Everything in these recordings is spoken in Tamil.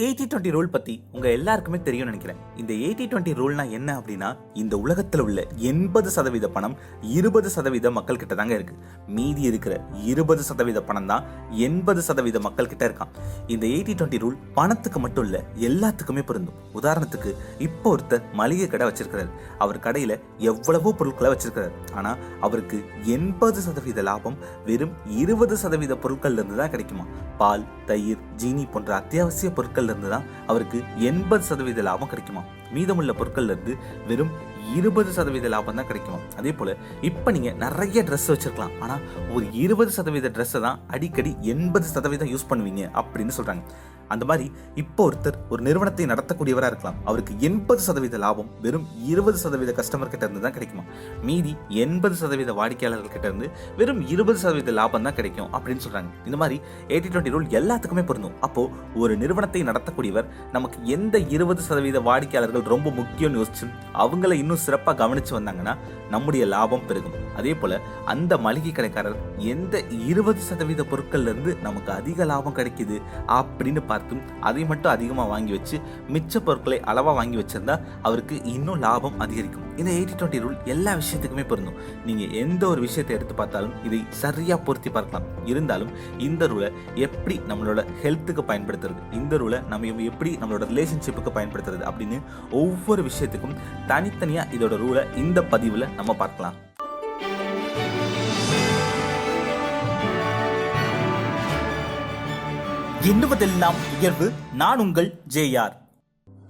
எயிட்டி டுவெண்ட்டி ரூல் பத்தி உங்க எல்லாருக்குமே தெரியும்னு நினைக்கிறேன். இந்த எயிட்டி டுவெண்ட்டி ரூல்னா என்ன அப்படின்னா இந்த உலகத்துல உள்ள எண்பது சதவீத பணம் இருபது சதவீத மக்கள் கிட்ட தாங்க இருக்கு. மீதி இருக்கிற இருபது சதவீத பணம் தான் எண்பது சதவீத மக்கள் கிட்ட இருக்கான் இந்த எயிட்டி டுவெண்ட்டி ரூல் பணத்துக்கு மட்டும் இல்ல எல்லாத்துக்குமே பொருந்தும். உதாரணத்துக்கு இப்போ ஒருத்தர் மளிகை கடை வச்சிருக்கிறார். அவர் கடையில எவ்வளவோ பொருட்களை வச்சிருக்கிறார். ஆனா அவருக்கு எண்பது சதவீத லாபம் வெறும் இருபது சதவீத பொருட்கள்ல இருந்து தான் கிடைக்குமா பால் தயிர் ஜீனி போன்ற அத்தியாவசிய பொருட்கள் இருந்து தான் அவருக்கு எண்பது சதவீத லாபம் கிடைக்குமா மீதமுள்ள பொருட்கள்ல இருந்து வெறும் இருபது சதவீத லாபம் தான் கிடைக்குமா அதே போல இப்ப நீங்க நிறைய ட்ரெஸ் வச்சிருக்கலாம். ஆனா ஒரு இருபது சதவீத ட்ரெஸ்ஸை தான் அடிக்கடி எண்பது சதவீதம் யூஸ் பண்ணுவீங்க அப்படின்னு சொல்றாங்க. அந்த மாதிரி இப்போ ஒருத்தர் ஒரு நிறுவனத்தை நடத்தக்கூடியவராக இருக்கலாம். அவருக்கு எண்பது சதவீத லாபம் வெறும் இருபது சதவீத கஸ்டமர் கிட்ட இருந்து தான் கிடைக்குமா? மீதி எண்பது சதவீத வாடிக்கையாளர்கள் கிட்ட இருந்து வெறும் இருபது சதவீத லாபம் தான் கிடைக்கும் அப்படின்னு சொல்றாங்க. இந்த மாதிரி எயிட்டி டுவெண்ட்டி ரூல் எல்லாத்துக்குமே பொருந்தும். அப்போ ஒரு நிறுவனத்தை நடத்தக்கூடியவர் நமக்கு எந்த இருபது சதவீத வாடிக்கையாளர்கள் ரொம்ப முக்கியம்னு யோசிச்சு அவங்கள இன்னும் சிறப்பாக கவனிச்சு வந்தாங்கன்னா நம்முடைய லாபம் பெருகும். அதே போல அந்த மளிகை கடைக்காரர் எந்த இருபது சதவீத பொருட்கள்ல இருந்து நமக்கு அதிக லாபம் கிடைக்குது அப்படின்னு பார்த்தும் அதை மட்டும் அதிகமாக வாங்கி வச்சு மிச்ச பொருட்களை அளவாக வாங்கி வச்சிருந்தா அவருக்கு இன்னும் லாபம் அதிகரிக்கும். இந்த எயிட்டி டுவெண்ட்டி ரூல் எல்லா விஷயத்துக்குமே பொருந்தும். நீங்க எந்த ஒரு விஷயத்தை எடுத்து பார்த்தாலும் இதை சரியா பொருத்தி பார்க்கலாம். இருந்தாலும் இந்த ரூலை எப்படி நம்மளோட ஹெல்த்துக்கு பயன்படுத்துறது? இந்த ரூலை நம்ம எப்படி நம்மளோட ரிலேஷன்ஷிப்புக்கு பயன்படுத்துறது? அப்படின்னு ஒவ்வொரு விஷயத்துக்கும் தனித்தனியாக இதோட ரூலை இந்த பதிவில் நம்ம பார்க்கலாம். எண்ணுவதெல்லாம் உயர்வு. நான் உங்கள் ஜேஆர்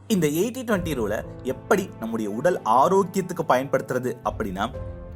இந்த எயிட்டி டுவெண்ட்டி ரூலை எப்படி நம்முடைய உடல் ஆரோக்கியத்துக்கு பயன்படுத்துறது அப்படின்னா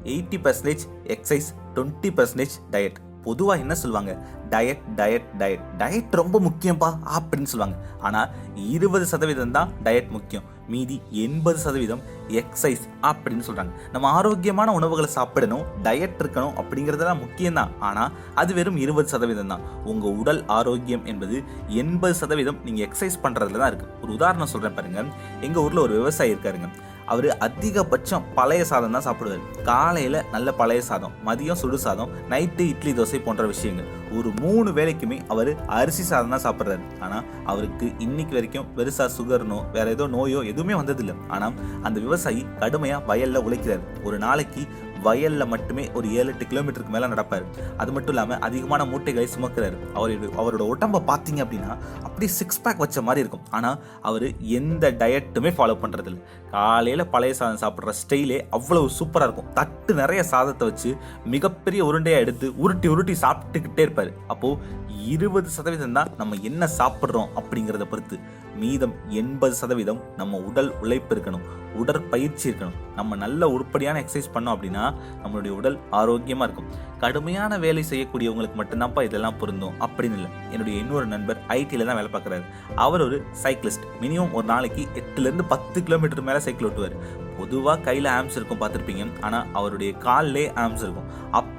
eighty percentage exercise twenty percentage diet பொதுவாக என்ன சொல்லுவாங்க? டயட் டயட் டயட் டயட் ரொம்ப முக்கியம்ப்பா அப்படின்னு சொல்லுவாங்க. ஆனால் இருபது சதவீதம் தான் டயட் முக்கியம். மீதி எண்பது சதவீதம் எக்ஸசைஸ் அப்படின்னு சொல்கிறாங்க நம்ம ஆரோக்கியமான உணவுகளை சாப்பிடணும் டயட் இருக்கணும் அப்படிங்கிறதெல்லாம் முக்கியம்தான். ஆனால் அது வெறும் இருபது சதவீதம் தான். உங்கள் உடல் ஆரோக்கியம் என்பது எண்பது சதவீதம் நீங்கள் எக்ஸசைஸ் பண்ணுறதுல தான் இருக்குது ஒரு உதாரணம் சொல்கிறேன் பாருங்கள் எங்கள் ஊரில் ஒரு விவசாயி இருக்காருங்க. அவர் அதிகபட்சம் பழைய சாதம் தான் சாப்பிடுவார். காலையில் நல்ல பழைய சாதம் மதியம் சுடு சாதம் நைட்டு இட்லி தோசை போன்ற விஷயங்கள். ஒரு மூணு வேளைக்குமே அவர் அரிசி சாதம் தான் சாப்பிட்றாரு. ஆனால் அவருக்கு இன்னைக்கு வரைக்கும் பெருசாக சுகர்னோ வேற ஏதோ நோயோ எதுவுமே வந்ததில்லை. ஆனால் அந்த விவசாயி கடுமையாக வயலில் உழைக்கிறார். ஒரு நாளைக்கு வயலில் மட்டுமே ஒரு ஏழு எட்டு கிலோமீட்டருக்கு மேலே நடப்பார். அது மட்டும் இல்லாமல் அதிகமான மூட்டைகளை சுமக்கிறார். அவர் அவரோட உடம்ப பார்த்தீங்க அப்படின்னா அப்படியே சிக்ஸ் பேக் வச்ச மாதிரி இருக்கும். ஆனால் அவர் எந்த டயட்டுமே ஃபாலோ பண்ணுறதில்ல காலையில் பழைய சாதம் சாப்பிட்ற ஸ்டைலே அவ்வளவு சூப்பராக இருக்கும். தட்டு நிறைய சாதத்தை வச்சு மிகப்பெரிய உருண்டையாக எடுத்து உருட்டி உருட்டி சாப்பிட்டுக்கிட்டே இருப்பார். அப்போது இருபது சதவீதம் தான் நம்ம என்ன சாப்பிட்றோம் அப்படிங்கிறத பொறுத்து. மீதம் எண்பது சதவீதம் நம்ம உடல் உழைப்பு இருக்கணும். உடற்பயிற்சி இருக்கணும். நம்ம நல்ல உருப்படியான எக்ஸசைஸ் பண்ணோம் அப்படின்னா நம்மளுடைய உடல் ஆரோக்கியமாக இருக்கும். கடுமையான வேலை செய்யக்கூடியவங்களுக்கு மட்டும்தான்ப்பா இதெல்லாம் பொருந்தும். அப்படின்னு இல்லை. என்னுடைய இன்னொரு நண்பர் ஐடியில் தான் வேலை பார்க்குறாரு. அவர் ஒரு சைக்கிளிஸ்ட் மினிமம் ஒரு நாளைக்கு எட்டுலேருந்து பத்து கிலோமீட்டர் மேலே சைக்கிள் ஓட்டுவார். பொதுவாக கையில் ஆம்ஸ் இருக்கும் பார்த்துருப்பீங்க. ஆனால் அவருடைய காலிலே ஆம்ஸ் இருக்கும்.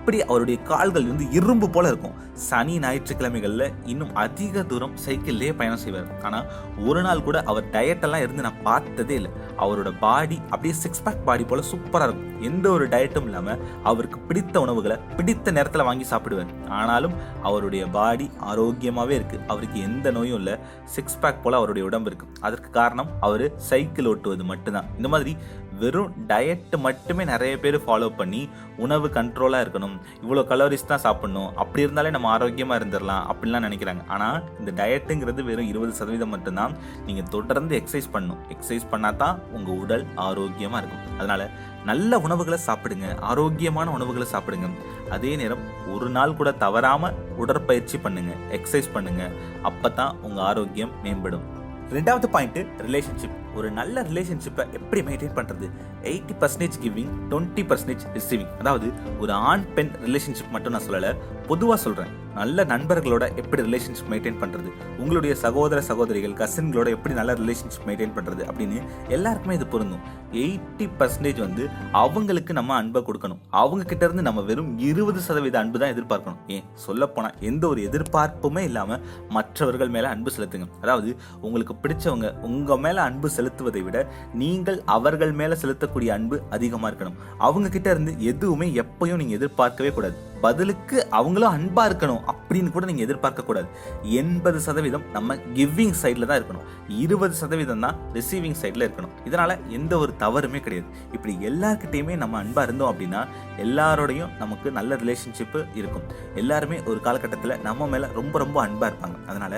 அப்படி அவருடைய கால்கள் வந்து இரும்பு போல இருக்கும். சனி ஞாயிற்றுக்கிழமைகளில் இன்னும் அதிக தூரம் சைக்கிள்லேயே பயணம் செய்வார். ஆனால் ஒரு நாள் கூட அவர் டயட்டெல்லாம் இருந்து நான் பார்த்ததே இல்லை. அவரோட பாடி அப்படியே சிக்ஸ் பேக் பாடி போல சூப்பராக இருக்கும். எந்த ஒரு டயட்டும் இல்லாமல் அவருக்கு பிடித்த உணவுகளை பிடித்த நேரத்தில் வாங்கி சாப்பிடுவார். ஆனாலும் அவருடைய பாடி ஆரோக்கியமாகவே இருக்குது அவருக்கு எந்த நோயும் இல்லை. சிக்ஸ் பேக் போல் அவருடைய உடம்பு இருக்குது அதற்கு காரணம் அவர் சைக்கிள் ஓட்டுவது மட்டும்தான். இந்த மாதிரி வெறும் டயட் மட்டுமே நிறைய பேர் ஃபாலோ பண்ணி உணவு கண்ட்ரோலாக இருக்கணும். இவ்வளோ கலோரிஸ் தான் சாப்பிடணும். அப்படி இருந்தாலே நம்ம ஆரோக்கியமாக இருந்துடலாம் அப்படிலாம் நினைக்கிறாங்க. ஆனால் இந்த டயட்டுங்கிறது வெறும் இருபது சதவீதம் மட்டும்தான். நீங்கள் தொடர்ந்து எக்ஸசைஸ் பண்ணணும். எக்ஸசைஸ் பண்ணால் தான் உங்கள் உடல் ஆரோக்கியமாக இருக்கும். அதனால் நல்ல உணவுகளை சாப்பிடுங்க. ஆரோக்கியமான உணவுகளை சாப்பிடுங்க. அதே நேரம் ஒரு நாள் கூட தவறாமல் உடற்பயிற்சி பண்ணுங்கள் எக்ஸசைஸ் பண்ணுங்கள் அப்போ தான் உங்கள் ஆரோக்கியம் மேம்படும். ரெண்டாவது பாயிண்ட் ரிலேஷன்ஷிப் ஒரு நல்ல ரிலேஷன்ஷிப்பை எப்படி மெயின்டைன் பண்ணுறது eighty percentage giving twenty percentage receiving அதாவது ஒரு ஆண் பெண் ரிலேஷன்ஷிப் மட்டும் நான் சொல்லலை பொதுவாக சொல்கிறேன் நல்ல நண்பர்களோட எப்படி ரிலேஷன்ஷிப் மெயின்டைன் பண்ணுறது உங்களுடைய சகோதர சகோதரிகள் கசின்களோட எப்படி நல்ல ரிலேஷன்ஷிப் மெயின்டைன் பண்ணுறது அப்படின்னு எல்லாருக்குமே இது பொருந்தும். எயிட்டி பர்சன்டேஜ் வந்து அவங்களுக்கு நம்ம அன்பை கொடுக்கணும். அவங்க இருந்து நம்ம வெறும் இருபது சதவீத அன்பு தான் எதிர்பார்க்கணும். ஏன்? சொல்லப்போனால் எந்த ஒரு எதிர்பார்ப்புமே இல்லாமல் மற்றவர்கள் மேலே அன்பு செலுத்துங்க. அதாவது உங்களுக்கு பிடிச்சவங்க உங்கள் மேலே அன்பு செலுத்துவதை விட நீங்கள் அவர்கள் மேலே செலுத்தக்கூடிய அன்பு அதிகமாக இருக்கணும். அவங்க கிட்ட இருந்து எதுவுமே எப்பயும் நீங்கள் எதிர்பார்க்கவே கூடாது. பதிலுக்கு அவங்களும் அன்பாக இருக்கணும் அப்படின்னு கூட நீங்கள் எதிர்பார்க்கக்கூடாது எண்பது சதவீதம் நம்ம கிவிங் சைடில் தான் இருக்கணும். இருபது சதவீதம் தான் ரிசீவிங் சைடில் இருக்கணும். இதனால் எந்த ஒரு தவறுமே கிடையாது. இப்படி எல்லாருக்கிட்டேயுமே நம்ம அன்பாக இருந்தோம் அப்படின்னா எல்லாரோடையும் நமக்கு நல்ல ரிலேஷன்ஷிப்பு இருக்கும். எல்லாருமே ஒரு காலகட்டத்தில் நம்ம மேலே ரொம்ப ரொம்ப அன்பாக இருப்பாங்க. அதனால்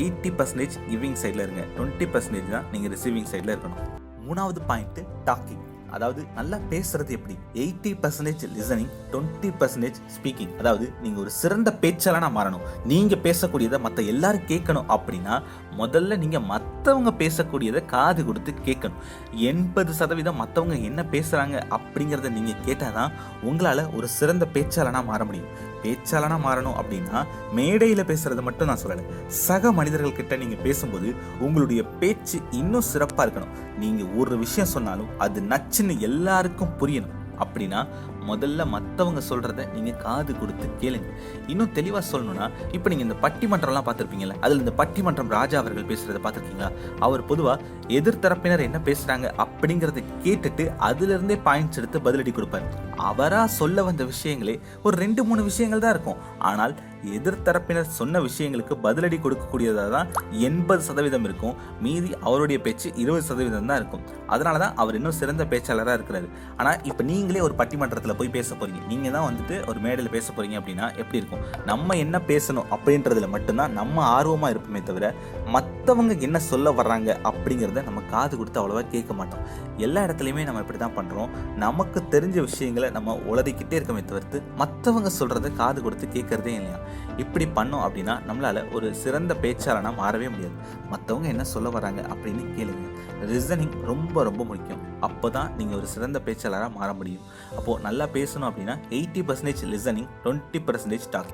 எயிட்டி பர்சன்டேஜ் கிவிங் சைடில் இருங்க. டுவெண்ட்டி பர்சன்டேஜ் தான் நீங்கள் ரிசீவிங் சைடில் இருக்கணும். மூணாவது பாயிண்ட்டு டாக்கிங் அதாவது நல்லா பேசுறது எப்படி? Eighty percentage listening twenty percentage speaking அதாவது நீங்கள் ஒரு சிறந்த பேச்சாளனாக மாறணும். நீங்கள் பேசக்கூடியதை மற்ற எல்லாரும் கேட்கணும் அப்படின்னா முதல்ல நீங்கள் மற்றவங்க பேசக்கூடியதை காது கொடுத்து கேட்கணும். எண்பது சதவீதம் மற்றவங்க என்ன பேசுகிறாங்க அப்படிங்கிறத நீங்கள் கேட்டால் தான் உங்களால் ஒரு சிறந்த பேச்சாளனாக மாற முடியும். பேச்சாளனா மாறணும் அப்படின்னா மேடையில் பேசுறது மட்டும் நான் சொல்லலை. சக மனிதர்கள் கிட்ட நீங்க பேசும்போது உங்களுடைய பேச்சு இன்னும் சிறப்பா இருக்கணும். நீங்க ஒரு விஷயம் சொன்னாலும் அது நச்சுன்னு எல்லாருக்கும் புரியணும். அப்படின்னா முதல்ல மற்றவங்க சொல்கிறத நீங்கள் காது கொடுத்து கேளுங்க. இன்னும் தெளிவாக சொல்லணும்னா இப்போ நீங்கள் இந்த பட்டிமன்றம்லாம் பார்த்துருப்பீங்கல்ல அதில் இந்த பட்டிமன்றம் ராஜா அவர்கள் பேசுகிறத பார்த்துருக்கீங்களா? அவர் பொதுவாக எதிர்த்தரப்பினர் என்ன பேசுகிறாங்க அப்படிங்கிறத கேட்டுட்டு அதுலேருந்தே பாயிண்ட்ஸ் எடுத்து பதிலடி கொடுப்பாரு. அவராக சொல்ல வந்த விஷயங்களே ஒரு ரெண்டு மூணு விஷயங்கள் தான் இருக்கும். ஆனால் எதிர்த்தரப்பினர் சொன்ன விஷயங்களுக்கு பதிலடி கொடுக்கக்கூடியதாக தான் எண்பது சதவீதம் இருக்கும். மீதி அவருடைய பேச்சு இருபது சதவீதம் தான் இருக்கும். அதனால தான் அவர் இன்னும் சிறந்த பேச்சாளராக இருக்கிறாரு. ஆனால் இப்போ நீங்களே ஒரு பட்டிமன்றத்தில் போய் பேச போகிறீங்க நீங்கள் தான் வந்துட்டு ஒரு மேடையில் பேச போகிறீங்க அப்படின்னா எப்படி இருக்கும்? நம்ம என்ன பேசணும் அப்படின்றதுல மட்டும்தான் நம்ம ஆர்வமாக இருப்போமே தவிர மற்றவங்க என்ன சொல்ல வர்றாங்க அப்படிங்கிறத நம்ம காது கொடுத்து அவ்வளோவா கேட்க மாட்டோம். எல்லா இடத்துலையுமே நம்ம இப்படி தான் பண்ணுறோம் நமக்கு தெரிஞ்ச விஷயங்களை நம்ம உளறிக்கிட்டே இருக்கமே தவிர்த்து மற்றவங்க சொல்கிறத காது கொடுத்து கேட்குறதே இல்லையா? இப்படி பண்ணோம் அப்படின்னா நம்மளால ஒரு சிறந்த பேச்சாளனாக மாறவே முடியாது. மற்றவங்க என்ன சொல்ல வராங்க அப்படின்னு கேளுங்க. ரிசனிங் ரொம்ப ரொம்ப முக்கியம். அப்போ தான் நீங்கள் ஒரு சிறந்த பேச்சாளராக மாற முடியும். அப்போது நல்லா பேசணும் அப்படின்னா eighty percentage listening twenty percentage talk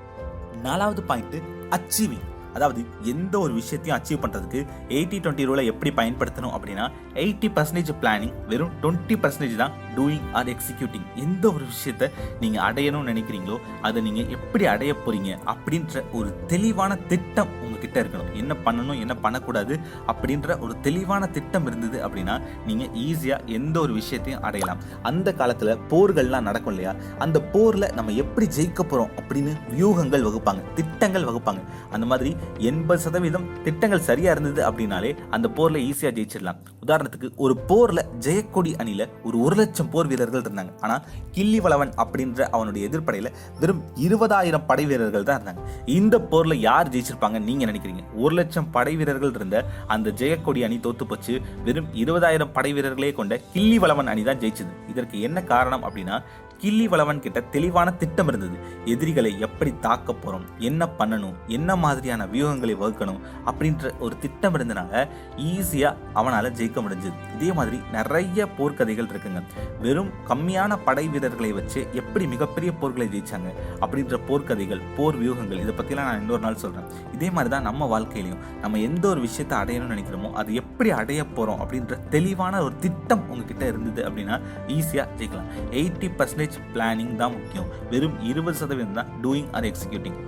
நாலாவது பாயிண்ட்டு அச்சீவிங் அதாவது எந்த ஒரு விஷயத்தையும் அச்சீவ் பண்ணுறதுக்கு எயிட்டி டுவெண்ட்டி ரூலை எப்படி பயன்படுத்தணும் அப்படின்னா எயிட்டி பர்சன்டேஜ் பிளானிங் வெறும் டுவெண்ட்டி பர்சன்டேஜ் தான் டூயிங் ஆர் எக்ஸிக்யூட்டிங் எந்த ஒரு விஷயத்தை நீங்கள் அடையணும்னு நினைக்கிறீங்களோ அதை நீங்கள் எப்படி அடைய போகிறீங்க அப்படின்ற ஒரு தெளிவான திட்டம் உங்ககிட்ட இருக்கணும். என்ன பண்ணணும் என்ன பண்ணக்கூடாது அப்படின்ற ஒரு தெளிவான திட்டம் இருந்தது அப்படின்னா நீங்கள் ஈஸியாக எந்த ஒரு விஷயத்தையும் அடையலாம். அந்த காலத்தில் போர்கள்லாம் நடக்கும் இல்லையா? அந்த போரில் நம்ம எப்படி ஜெயிக்க போகிறோம் அப்படின்னு வியூகங்கள் வகுப்பாங்க திட்டங்கள் வகுப்பாங்க. அந்த மாதிரி எண்பது சதவீதம் திட்டங்கள் சரியா இருந்தது அப்படின்னாலே அந்த போர்ல ஈஸியா ஜெயிச்சிடலாம். உதாரணத்துக்கு ஒரு போர்ல ஜெயக்கொடி அணில ஒரு ஒரு லட்சம் போர் வீரர்கள் இருந்தாங்க. ஆனா கிள்ளி வளவன் அப்படின்ற அவனுடைய எதிர்ப்படையில வெறும் இருபதாயிரம் படை வீரர்கள் தான் இருந்தாங்க. இந்த போர்ல யார் ஜெயிச்சிருப்பாங்க நீங்க நினைக்கிறீங்க? ஒரு லட்சம் படை வீரர்கள் இருந்த அந்த ஜெயக்கொடி அணி தோத்து போச்சு. வெறும் இருபதாயிரம் படை வீரர்களே கொண்ட கிள்ளி வளவன் அணி தான் ஜெயிச்சது. இதற்கு என்ன காரணம் அப்படின்னா கிள்ளி வளவன் கிட்ட தெளிவான திட்டம் இருந்தது. எதிரிகளை எப்படி தாக்க போறோம் என்ன பண்ணணும் என்ன மாதிரியான வியூகங்களை வகுக்கணும் அப்படின்ற ஒரு திட்டம் இருந்தனால ஈஸியா அவனால ஜெயிக்க முடிஞ்சது. இதே மாதிரி நிறைய போர்க்கதைகள் இருக்குங்க. வெறும் கம்மியான படை வீரர்களை வச்சு எப்படி மிகப்பெரிய போர்களை ஜெயிச்சாங்க அப்படின்ற போர்க்கதைகள் போர் வியூகங்கள் இதை பற்றிலாம் நான் இன்னொரு நாள் சொல்கிறேன் இதே மாதிரி தான் நம்ம வாழ்க்கையிலையும் நம்ம எந்த ஒரு விஷயத்தை அடையணும்னு நினைக்கிறோமோ அது எப்படி அடைய போகிறோம் அப்படின்ற தெளிவான ஒரு திட்டம் உங்ககிட்ட இருந்தது அப்படின்னா ஈஸியாக ஜெயிக்கலாம். எயிட்டி பர்சன்டேஜ் பிளானிங் தான் முக்கியம். வெறும் இருபது சதவீதம் தான் டூயிங் ஆர் எக்ஸிக்யூட்டிங்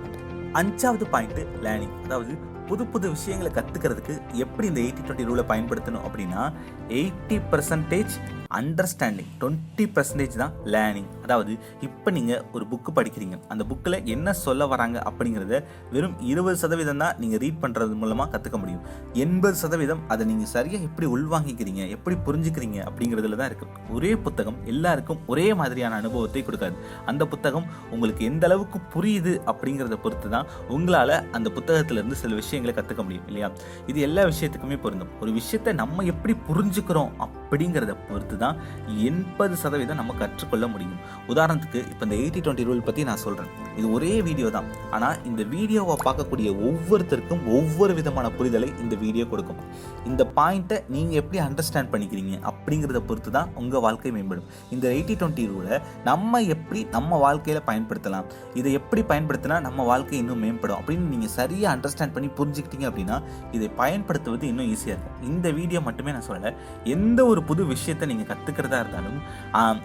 அஞ்சாவது பாயிண்ட் லேர்னிங் அதாவது புது புது விஷயங்களை கற்றுக்கிறதுக்கு எப்படி இந்த எயிட்டி டுவெண்ட்டி ரூலை பயன்படுத்தணும் அப்படின்னா eighty percentage understanding twenty percentage தான் லேர்னிங் அதாவது இப்போ நீங்கள் ஒரு புக்கு படிக்கிறீங்க. அந்த புக்கில் என்ன சொல்ல வராங்க அப்படிங்கிறத வெறும் இருபது சதவீதம் தான் நீங்கள் ரீட் பண்ணுறது மூலமாக கற்றுக்க முடியும். எண்பது சதவீதம் அதை நீங்கள் சரியாக எப்படி உள்வாங்கிக்கிறீங்க எப்படி புரிஞ்சுக்கிறீங்க அப்படிங்கிறதுல தான் இருக்குது ஒரே புத்தகம் எல்லாருக்கும் ஒரே மாதிரியான அனுபவத்தை கொடுக்காது. அந்த புத்தகம் உங்களுக்கு எந்த அளவுக்கு புரியுது அப்படிங்கிறத பொறுத்து தான் உங்களால் அந்த புத்தகத்திலிருந்து சில விஷயங்களை கற்றுக்க முடியும் இல்லையா? இது எல்லா விஷயத்துக்குமே பொருந்தும். ஒரு விஷயத்தை நம்ம எப்படி புரிஞ்சுக்கிறோம் அப்படிங்கிறத பொறுத்து தான் எண்பது சதவீதம் நம்ம கற்றுக்கொள்ள முடியும். உதாரணத்துக்கு இப்போ இந்த எயிட்டி டுவெண்ட்டி ரூல் பற்றி நான் சொல்கிறேன் இது ஒரே வீடியோ தான். ஆனால் இந்த வீடியோவை பார்க்கக்கூடிய ஒவ்வொருத்தருக்கும் ஒவ்வொரு விதமான புரிதலை இந்த வீடியோ கொடுக்கும். இந்த பாயிண்ட்டை நீங்கள் எப்படி அண்டர்ஸ்டாண்ட் பண்ணிக்கிறீங்க அப்படிங்கிறத பொறுத்து தான் உங்கள் வாழ்க்கை மேம்படும். இந்த எயிட்டி டுவெண்ட்டி ரூலை நம்ம எப்படி நம்ம வாழ்க்கையில் பயன்படுத்தலாம்? இதை எப்படி பயன்படுத்தினா நம்ம வாழ்க்கை இன்னும் மேம்படும் அப்படின்னு நீங்கள் சரியாக அண்டர்ஸ்டாண்ட் பண்ணி புரிஞ்சுக்கிட்டீங்க அப்படின்னா இதை பயன்படுத்துவது இன்னும் ஈஸியாக இருக்கும். இந்த வீடியோ மட்டுமே நான் சொல்லலை. எந்த ஒரு புது விஷயத்தை நீங்கள் கற்றுக்கிறதா இருந்தாலும்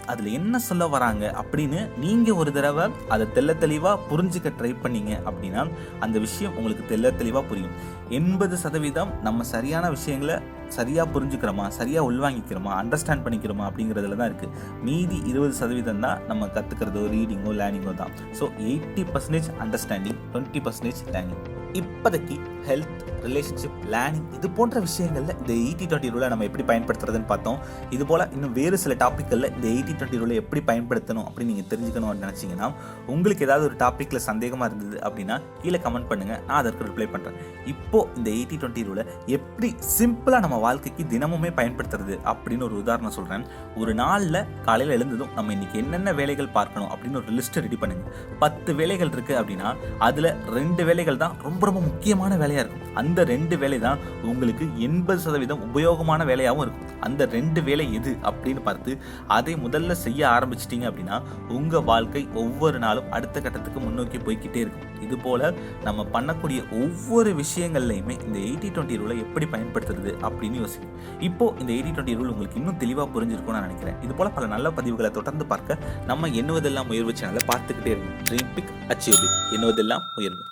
அதில் என்ன சொல்ல வராங்க அப்படின்னு நீங்கள் ஒரு தடவை அதை தெள்ள தெளிவாக புரிஞ்சுக்க ட்ரை பண்ணீங்க அப்படின்னா அந்த விஷயம் உங்களுக்கு தெள்ள தெளிவாக புரியும். எண்பது சதவீதம் நம்ம சரியான விஷயங்களை சரியாக புரிஞ்சுக்கிறோமா சரியாக உள்வாங்கிக்கிறோமா அண்டர்ஸ்டாண்ட் பண்ணிக்கிறோமா அப்படிங்கிறதுல தான் இருக்குது மீதி இருபது சதவீதம் தான் நம்ம கற்றுக்கிறதோ ரீடிங்கோ லேர்னிங்கோ தான். So eighty percentage understanding twenty percentage learning இப்போதைக்கு ஹெல்த் ரிலேஷன்ஷிப் லேர்னிங் இது போன்ற விஷயங்களில் இந்த எயிட்டி டுவெண்ட்டி ரூலை நம்ம எப்படி பயன்படுத்துறதுன்னு பார்த்தோம். இது போல் இன்னும் வேறு சில டாப்பிக்கில் இந்த எயிட்டி டுவெண்ட்டி ரூலை எப்படி பயன்படுத்தணும் அப்படின்னு நீங்கள் தெரிஞ்சுக்கணும்னு நினச்சிங்கன்னா உங்களுக்கு ஏதாவது ஒரு டாப்பிக்கில் சந்தேகமாக இருந்தது அப்படின்னா கீழே கமெண்ட் பண்ணுங்கள் நான் அதற்கு ரிப்ளை பண்ணுறேன் இப்போது இந்த எயிட்டி டுவெண்ட்டி ரூலை எப்படி சிம்பிளாக நம்ம வாழ்க்கைக்கு தினமுமே பயன்படுத்துறது அப்படின்னு ஒரு உதாரணம் சொல்கிறேன் ஒரு நாளில் காலையில் எழுந்ததும் நம்ம இன்றைக்கி என்னென்ன வேலைகள் பார்க்கணும் அப்படின்னு ஒரு லிஸ்ட்டை ரெடி பண்ணுங்கள் பத்து வேலைகள் இருக்குது அப்படின்னா அதில் ரெண்டு வேலைகள் தான் ரொம்ப ரொம்ப முக்கியமான வேலையாக இருக்கும். அந்த ரெண்டு வேலை தான் உங்களுக்கு எண்பது சதவீதம் உபயோகமான வேலையாகவும் இருக்கும். அந்த ரெண்டு வேலை எது அப்படின்னு பார்த்து அதை முதல்ல செய்ய ஆரம்பிச்சிட்டிங்க அப்படின்னா உங்கள் வாழ்க்கை ஒவ்வொரு நாளும் அடுத்த கட்டத்துக்கு முன்னோக்கி போய்க்கிட்டே இருக்கும். இது போல் நம்ம பண்ணக்கூடிய ஒவ்வொரு விஷயங்கள்லையுமே இந்த எயிட்டி டுவெண்ட்டி ரூலை எப்படி பயன்படுத்துறது அப்படின்னு யோசிக்கும் இப்போ இந்த எயிட்டி டுவெண்ட்டி ரூல் உங்களுக்கு இன்னும் தெளிவாக புரிஞ்சிருக்கும்னு நான் நினைக்கிறேன். இது போல் பல நல்ல பதிவுகளை தொடர்ந்து பார்க்க நம்ம எண்ணுவதெல்லாம் உயர்வு சேனலை பார்த்துக்கிட்டே இருக்கும் ட்ரீம் பிக் அச்சீவ் பிக் எண்ணுவதெல்லாம் உயர்வு.